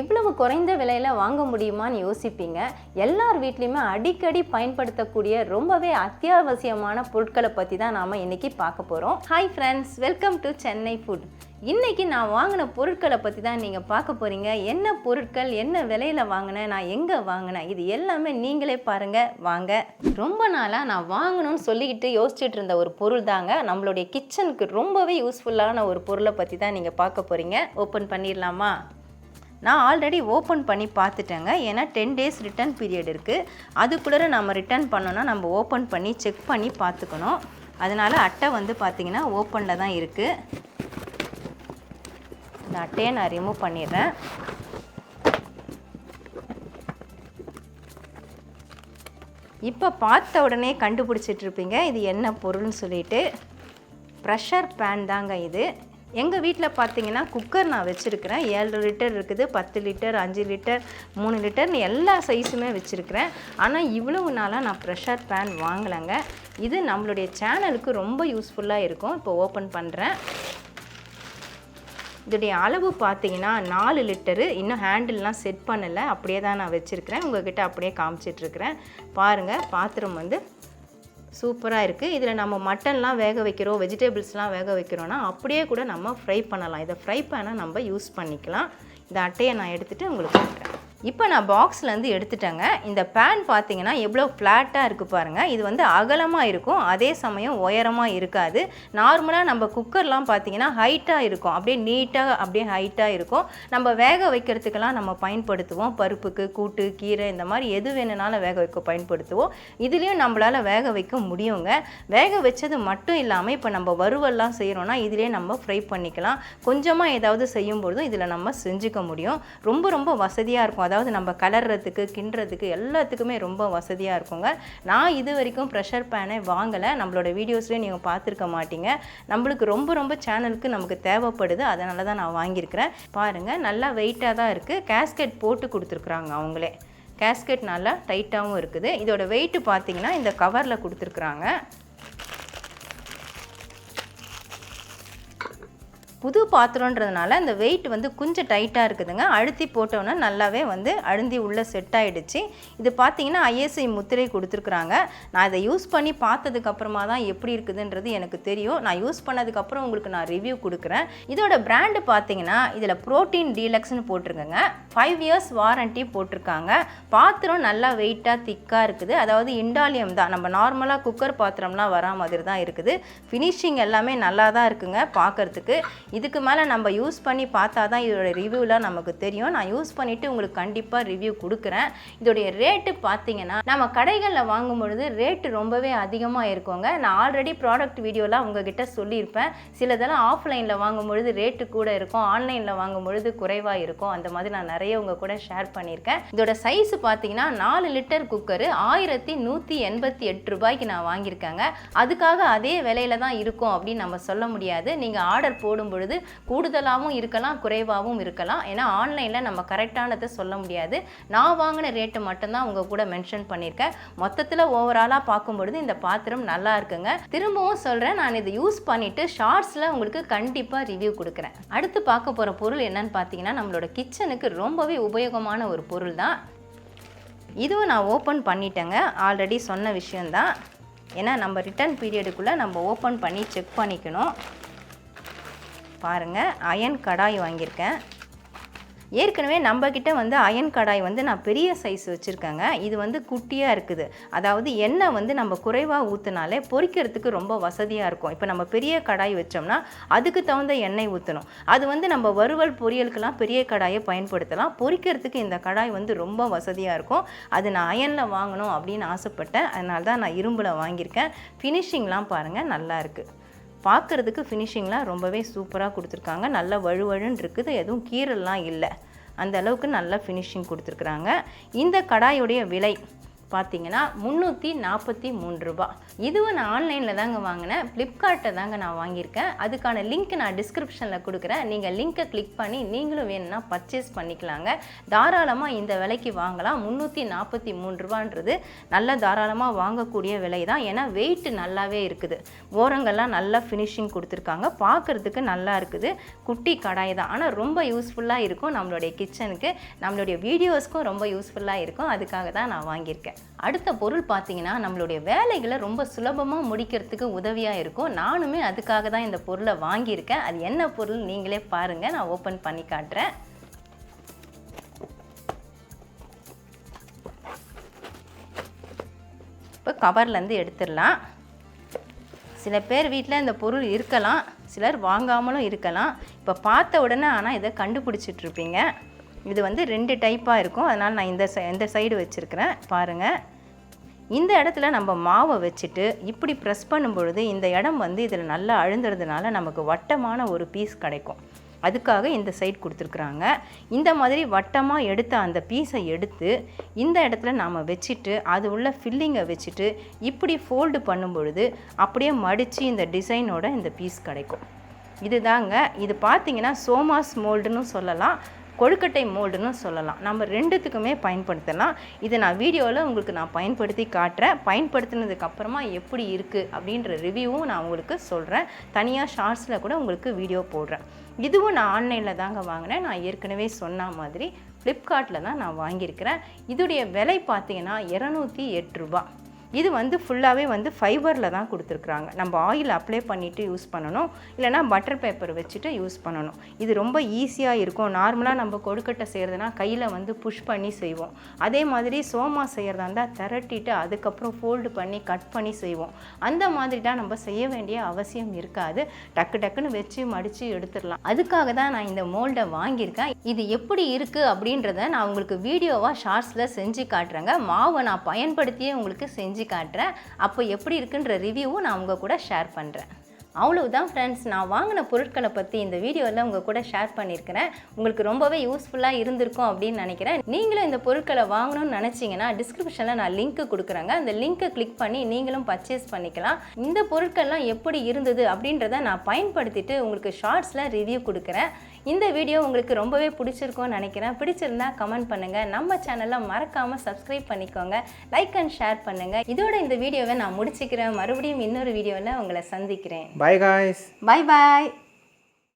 இவ்வளவு குறைந்த விலையில் வாங்க முடியுமான்னு யோசிப்பீங்க. எல்லார் வீட்லேயுமே அடிக்கடி பயன்படுத்தக்கூடிய ரொம்பவே அத்தியாவசியமான பொருட்களை பற்றி தான் நாம் இன்றைக்கி பார்க்க போகிறோம் hi friends welcome to Chennai food இன்றைக்கி நான் வாங்கின பொருட்களை பற்றி தான் நீங்கள் பார்க்க போகிறீங்க என்ன பொருட்கள் என்ன விலையில் வாங்கினேன் நான் எங்கே வாங்கினேன் இது எல்லாமே நீங்களே பாருங்கள் வாங்க. ரொம்ப நாளாக நான் வாங்கணும்னு சொல்லிக்கிட்டு யோசிச்சுட்டு இருந்த ஒரு பொருள் தாங்க நம்மளுடைய கிச்சனுக்கு ரொம்பவே யூஸ்ஃபுல்லான ஒரு பொருளை பற்றி தான் நீங்கள் பார்க்க போகிறீங்க ஓப்பன் பண்ணிடலாமா? நான் ஆல்ரெடி ஓப்பன் பண்ணி பார்த்துட்டேங்க. ஏன்னா டென் டேஸ் ரிட்டர்ன் பீரியட் இருக்குது அதுக்குள்ளே நம்ம ரிட்டர்ன் பண்ணோன்னா நம்ம ஓப்பன் பண்ணி செக் பண்ணி பார்த்துக்கணும். அதனால் அட்டை வந்து பார்த்திங்கன்னா ஓப்பனில் தான் இருக்குது இந்த அட்டையை நான் ரிமூவ் பண்ணிடுறேன். இப்போ பார்த்த உடனே கண்டுபிடிச்சிட்டு இருப்பீங்க. இது என்ன பொருள்னு சொல்லிட்டு. ப்ரெஷர் பேன் தாங்க இது. எங்கள் வீட்டில் பார்த்தீங்கன்னா குக்கர் நான் வச்சுருக்கிறேன். ஏழு லிட்டர் இருக்குது பத்து லிட்டர் அஞ்சு லிட்டர் மூணு லிட்டர்னு எல்லா சைஸுமே வச்சுருக்கிறேன். ஆனால் இவ்வளவு நாளாக நான் ப்ரெஷர் பேன் வாங்கலைங்க. இது நம்மளுடைய சேனலுக்கு ரொம்ப யூஸ்ஃபுல்லாக இருக்கும். இப்போ ஓப்பன் பண்ணுறேன் இதோடைய அளவு பார்த்தீங்கன்னா நாலு லிட்டரு இன்னும் ஹேண்டில்லாம் செட் பண்ணலை. அப்படியே தான் நான் வச்சுருக்கிறேன். உங்கள்கிட்ட அப்படியே காமிச்சிட்ருக்கிறேன் பாருங்கள் பாத்திரம் வந்து சூப்பராக இருக்குது இதில் நம்ம மட்டன்லாம் வேக வைக்கிறோம் வெஜிடபிள்ஸ்லாம் வேக வைக்கிறோன்னா அப்படியே கூட நம்ம ஃப்ரை பண்ணலாம். இதை ஃப்ரை பண்ண நம்ம யூஸ் பண்ணிக்கலாம். இந்த அட்டையை நான் எடுத்துகிட்டு உங்களுக்கு இப்போ நான் பாக்ஸ்லேருந்து எடுத்துட்டேங்க. இந்த பேன் பார்த்தீங்கன்னா எவ்வளோ ஃப்ளாட்டாக இருக்குது பாருங்கள் இது வந்து அகலமாக இருக்கும். அதே சமயம் உயரமாக இருக்காது. நார்மலாக நம்ம குக்கர்லாம் பார்த்தீங்கன்னா ஹைட்டாக இருக்கும். அப்படியே நீட்டாக அப்படியே ஹைட்டாக இருக்கும். நம்ம வேக வைக்கிறதுக்கெல்லாம் நம்ம பயன்படுத்துவோம். பருப்புக்கு கூட்டு கீரை இந்த மாதிரி எது வேணுனாலும் வேக வைக்க பயன்படுத்துவோம். இதுலேயும் நம்மளால் வேக வைக்க முடியுங்க. வேக வச்சது மட்டும் இல்லாமல் இப்போ நம்ம வறுவல்லாம் செய்கிறோன்னா இதிலே நம்ம ஃப்ரை பண்ணிக்கலாம். கொஞ்சமாக ஏதாவது செய்யும்பொழுதும் இதில் நம்ம செஞ்சுக்க முடியும். ரொம்ப ரொம்ப வசதியாக இருக்கும். அதாவது நம்ம கலர்றதுக்கு கிண்டுறதுக்கு எல்லாத்துக்குமே ரொம்ப வசதியாக இருக்குங்க. நான் இது வரைக்கும் ப்ரெஷர் பேனை வாங்கலை. நம்மளோட வீடியோஸ்லேயும் நீங்கள் பார்த்துருக்க மாட்டீங்க. நம்மளுக்கு ரொம்ப ரொம்ப சேனலுக்கு நமக்கு தேவைப்படுது. அதனால தான் நான் வாங்கியிருக்கிறேன். பாருங்கள் நல்லா வெயிட்டாக தான் இருக்குது கேஸ்கெட் போட்டு கொடுத்துருக்குறாங்க அவங்களே. கேஸ்கெட் நல்லா டைட்டாகவும் இருக்குது. இதோட வெயிட்டு பார்த்தீங்கன்னா இந்த கவரில் கொடுத்துருக்குறாங்க. புது பாத்திரன்றதுனால இந்த வெயிட் வந்து கொஞ்சம் டைட்டாக இருக்குதுங்க. அழுத்தி போட்டோன்னா நல்லாவே வந்து அழுந்தி உள்ளே செட் ஆகிடுச்சு இது பார்த்தீங்கன்னா ஐஎஸ்ஐ முத்திரை கொடுத்துருக்குறாங்க. நான் இதை யூஸ் பண்ணி பார்த்ததுக்கப்புறமா தான் எப்படி இருக்குதுன்றது எனக்கு தெரியும். நான் யூஸ் பண்ணதுக்கப்புறம் உங்களுக்கு நான் ரிவ்யூ கொடுக்குறேன். இதோட பிராண்டு பார்த்தீங்கன்னா இதில் ப்ரோட்டீன் டீலக்ஸ்னு போட்டிருக்கேங்க. ஃபைவ் இயர்ஸ் வாரண்ட்டி போட்டிருக்காங்க. பாத்திரம் நல்லா வெயிட்டாக திக்காக இருக்குது. அதாவது இண்டாலியம் தான். நம்ம நார்மலாக குக்கர் பாத்திரம்லாம் வரா மாதிரி தான் இருக்குது. ஃபினிஷிங் எல்லாமே நல்லா தான் இருக்குங்க பார்க்கறதுக்கு இதுக்கு மேலே நம்ம யூஸ் பண்ணி பார்த்தா தான் இதோட ரிவ்யூலாம் நமக்கு தெரியும். நான் யூஸ் பண்ணிவிட்டு உங்களுக்கு கண்டிப்பாக ரிவ்யூ கொடுக்குறேன். இதோடைய ரேட்டு பார்த்தீங்கன்னா நம்ம கடைகளில் வாங்கும் பொழுது ரேட்டு ரொம்பவே அதிகமாக இருக்குங்க. நான் ஆல்ரெடி ப்ராடக்ட் வீடியோலாம் உங்ககிட்ட சொல்லியிருப்பேன். சிலதெல்லாம் ஆஃப்லைனில் வாங்கும் பொழுது ரேட்டு கூட இருக்கும். ஆன்லைனில் வாங்கும் பொழுது குறைவாக இருக்கும். அந்த மாதிரி நான் நிறைய உங்கள் கூட ஷேர் பண்ணியிருக்கேன். இதோட சைஸ் பார்த்தீங்கன்னா நாலு லிட்டர் குக்கரு ஆயிரத்தி நூற்றி எண்பத்தி எட்டு ரூபாய்க்கு நான் வாங்கியிருக்கேங்க. அதுக்காக அதே விலையில தான் இருக்கும் அப்படின்னு நம்ம சொல்ல முடியாது. நீங்கள் ஆர்டர் போடும் பொழுது கூடுதலாகவும் இருக்கலாம் குறைவாகவும் இருக்கலாம். ஏன்னா ஆன்லைனில் நம்ம கரெக்டானதை சொல்ல முடியாது. நான் வாங்கின ரேட்டு மட்டும்தான் உங்கள் கூட மென்ஷன் பண்ணியிருக்கேன். மொத்தத்தில் ஓவராலாக பார்க்கும் பொழுது இந்த பாத்திரம் நல்லா இருக்குங்க. திரும்பவும் சொல்கிறேன் நான் இதை யூஸ் பண்ணிவிட்டு ஷார்ட்ஸில் உங்களுக்கு கண்டிப்பாக ரிவ்யூ கொடுக்குறேன். அடுத்து பார்க்க போகிற பொருள் என்னன்னு பார்த்தீங்கன்னா நம்மளோட கிச்சனுக்கு ரொம்பவே உபயோகமான ஒரு பொருள் தான். இதுவும் நான் ஓப்பன் பண்ணிட்டேங்க. ஆல்ரெடி சொன்ன விஷயந்தான் ஏன்னா நம்ம ரிட்டர்ன் பீரியடுக்குள்ளே நம்ம ஓப்பன் பண்ணி செக் பண்ணிக்கணும். பாருங்கள் அயன் கடாய் வாங்கியிருக்கேன். ஏற்கனவே நம்மக்கிட்ட வந்து அயன் கடாய் வந்து நான் பெரிய சைஸ் வச்சுருக்கேங்க. இது வந்து குட்டியாக இருக்குது. அதாவது எண்ணெய் வந்து நம்ம குறைவாக ஊற்றினாலே பொறிக்கிறதுக்கு ரொம்ப வசதியாக இருக்கும். இப்போ நம்ம பெரிய கடாய் வச்சோம்னா அதுக்கு தகுந்த எண்ணெய் ஊற்றணும் அது வந்து நம்ம வறுவல் பொரியலுக்கெல்லாம் பெரிய கடாயை பயன்படுத்தலாம். பொறிக்கிறதுக்கு இந்த கடாய் வந்து ரொம்ப வசதியாக இருக்கும். அது நான் அயனில் வாங்கணும் அப்படின்னு ஆசைப்பட்டேன். அதனால தான் நான் இரும்பில் வாங்கியிருக்கேன். ஃபினிஷிங்லாம் பாருங்கள் நல்லா இருக்குது பார்க்குறதுக்கு ஃபினிஷிங்லாம் ரொம்பவே சூப்பராக கொடுத்துருக்காங்க. நல்ல வழுவழுன்னு இருக்குது. எதுவும் கீரல்லாம் இல்லை. அந்த அளவுக்கு நல்ல ஃபினிஷிங் கொடுத்துருக்குறாங்க. இந்த கடாயுடைய விலை பார்த்தீங்கன்னா முந்நூற்றி நாற்பத்தி மூணு ரூபா. இதுவும் நான் ஆன்லைனில் தாங்க வாங்கினேன். ஃப்ளிப்கார்ட்டை தாங்க நான் வாங்கியிருக்கேன். அதுக்கான லிங்க் நான் டிஸ்கிரிப்ஷனில் கொடுக்குறேன். நீங்கள் லிங்க்கை கிளிக் பண்ணி நீங்களும் வேணும்னா பர்ச்சேஸ் பண்ணிக்கலாங்க. தாராளமாக இந்த விலைக்கு வாங்கலாம். முந்நூற்றி நாற்பத்தி மூணு ரூபான்றது நல்ல தாராளமாக வாங்கக்கூடிய விலை தான் ஏன்னா வெயிட் நல்லாவே இருக்குது. ஓரங்கள்லாம் நல்லா ஃபினிஷிங் கொடுத்துருக்காங்க. பார்க்குறதுக்கு நல்லா இருக்குது. குட்டி கடாய் தான். ஆனால் ரொம்ப யூஸ்ஃபுல்லாக இருக்கும் நம்மளுடைய கிச்சனுக்கு நம்மளுடைய வீடியோஸ்க்கும் ரொம்ப யூஸ்ஃபுல்லாக இருக்கும். அதுக்காக தான் நான் வாங்கியிருக்கேன். அடுத்த பொருள் பார்த்தீங்கன்னா நம்மளுடைய வேலைகளை ரொம்ப சுலபமாக முடிக்கிறதுக்கு உதவியாக இருக்கும். நானுமே அதுக்காக தான் இந்த பொருளை வாங்கியிருக்கேன். அது என்ன பொருள் நீங்களே பாருங்கள் நான் ஓப்பன் பண்ணி காட்டுறேன். இப்போ கவர்லேருந்து எடுத்துடலாம். சில பேர் வீட்டில் இந்த பொருள் இருக்கலாம். சிலர் வாங்காமலும் இருக்கலாம். இப்போ பார்த்த உடனே ஆனால் இதை கண்டுபிடிச்சிட்டு இருப்பீங்க. இது வந்து ரெண்டு டைப்பாக இருக்கும். அதனால் நான் இந்த சை இந்த சைடு வச்சுருக்கிறேன். பாருங்கள் இந்த இடத்துல நம்ம மாவை வச்சுட்டு இப்படி ப்ரெஸ் பண்ணும் பொழுது இந்த இடம் வந்து இதில் நல்லா அழுந்துறதுனால நமக்கு வட்டமான ஒரு பீஸ் கிடைக்கும். அதுக்காக இந்த சைட் கொடுத்துருக்குறாங்க. இந்த மாதிரி வட்டமாக எடுத்த அந்த பீஸை எடுத்து இந்த இடத்துல நாம் வச்சுட்டு அது உள்ள ஃபில்லிங்கை வச்சுட்டு இப்படி ஃபோல்டு பண்ணும் பொழுது அப்படியே மடித்து இந்த டிசைனோட இந்த பீஸ் கிடைக்கும். இதுதாங்க இது பார்த்திங்கன்னா சோமாஸ் மோல்டுன்னு சொல்லலாம். கொழுக்கட்டை மோல்டுன்னு சொல்லலாம். நம்ம ரெண்டுத்துக்குமே பயன்படுத்தலாம். இதை நான் வீடியோவில் உங்களுக்கு நான் பயன்படுத்தி காட்டுறேன். பயன்படுத்தினதுக்கப்புறமா எப்படி இருக்குது அப்படின்ற ரிவ்யூவும் நான் உங்களுக்கு சொல்கிறேன் தனியாக ஷார்ட்ஸில் கூட உங்களுக்கு வீடியோ போடுறேன். இதுவும் நான் ஆன்லைனில் தாங்க வாங்கினேன். நான் ஏற்கனவே சொன்ன மாதிரி ஃப்ளிப்கார்ட்டில் தான் நான் வாங்கியிருக்கிறேன். இதோடைய விலை பார்த்தீங்கன்னா இரநூத்தி எட்டு ரூபா இது வந்து ஃபுல்லாகவே வந்து ஃபைபரில் தான் கொடுத்துருக்குறாங்க. நம்ம ஆயில் அப்ளை பண்ணிவிட்டு யூஸ் பண்ணணும். இல்லைனா பட்டர் பேப்பர் வச்சுட்டு யூஸ் பண்ணணும். இது ரொம்ப ஈஸியாக இருக்கும். நார்மலாக நம்ம கொழுக்கட்டை செய்கிறதுனா கையில் வந்து புஷ் பண்ணி செய்வோம். அதே மாதிரி சோமா செய்கிறதா இருந்தால் திரட்டிட்டு அதுக்கப்புறம் ஃபோல்டு பண்ணி கட் பண்ணி செய்வோம். அந்த மாதிரி தான் நம்ம செய்ய வேண்டிய அவசியம் இருக்காது. டக்கு டக்குன்னு வச்சு மடித்து எடுத்துடலாம். அதுக்காக தான் நான் இந்த மோல்டை வாங்கியிருக்கேன். இது எப்படி இருக்குது அப்படின்றத நான் உங்களுக்கு வீடியோவாக ஷார்ட்ஸில் செஞ்சு காட்டுறேங்க. மாவை நான் பயன்படுத்தியே உங்களுக்கு செஞ்சு காட்டுறேன். அப்போ எப்படி இருக்குன்ற ரிவ்யூவும் நான் உங்கள் கூட ஷேர் பண்ணுறேன் அவ்வளவுதான் ஃப்ரெண்ட்ஸ் நான் வாங்கின பொருட்களை பற்றி இந்த வீடியோவில் உங்கள் கூட ஷேர் பண்ணியிருக்கிறேன். உங்களுக்கு ரொம்பவே யூஸ்ஃபுல்லாக இருந்திருக்கும் அப்படின்னு நினைக்கிறேன். நீங்களும் இந்த பொருட்களை வாங்கணும்னு நினச்சிங்கன்னா டிஸ்கிரிப்ஷனில் நான் லிங்க்கு கொடுக்குறேங்க. அந்த லிங்க்கை கிளிக் பண்ணி நீங்களும் பர்ச்சேஸ் பண்ணிக்கலாம். இந்த பொருட்கள்லாம் எப்படி இருந்தது அப்படின்றத நான் பயன்படுத்திட்டு உங்களுக்கு ஷார்ட்ஸில் ரிவ்யூ கொடுக்குறேன். இந்த வீடியோ உங்களுக்கு ரொம்பவே பிடிச்சிருக்கும்னு நினைக்கிறேன். பிடிச்சிருந்தா கமெண்ட் பண்ணுங்கள் நம்ம சேனலை மறக்காமல் சப்ஸ்கிரைப் பண்ணிக்கோங்க. லைக் அண்ட் ஷேர் பண்ணுங்கள் இதோட இந்த வீடியோவை நான் முடிச்சுக்கிறேன். மறுபடியும் இன்னொரு வீடியோவில் உங்களை சந்திக்கிறேன். Bye guys. பாய் பாய்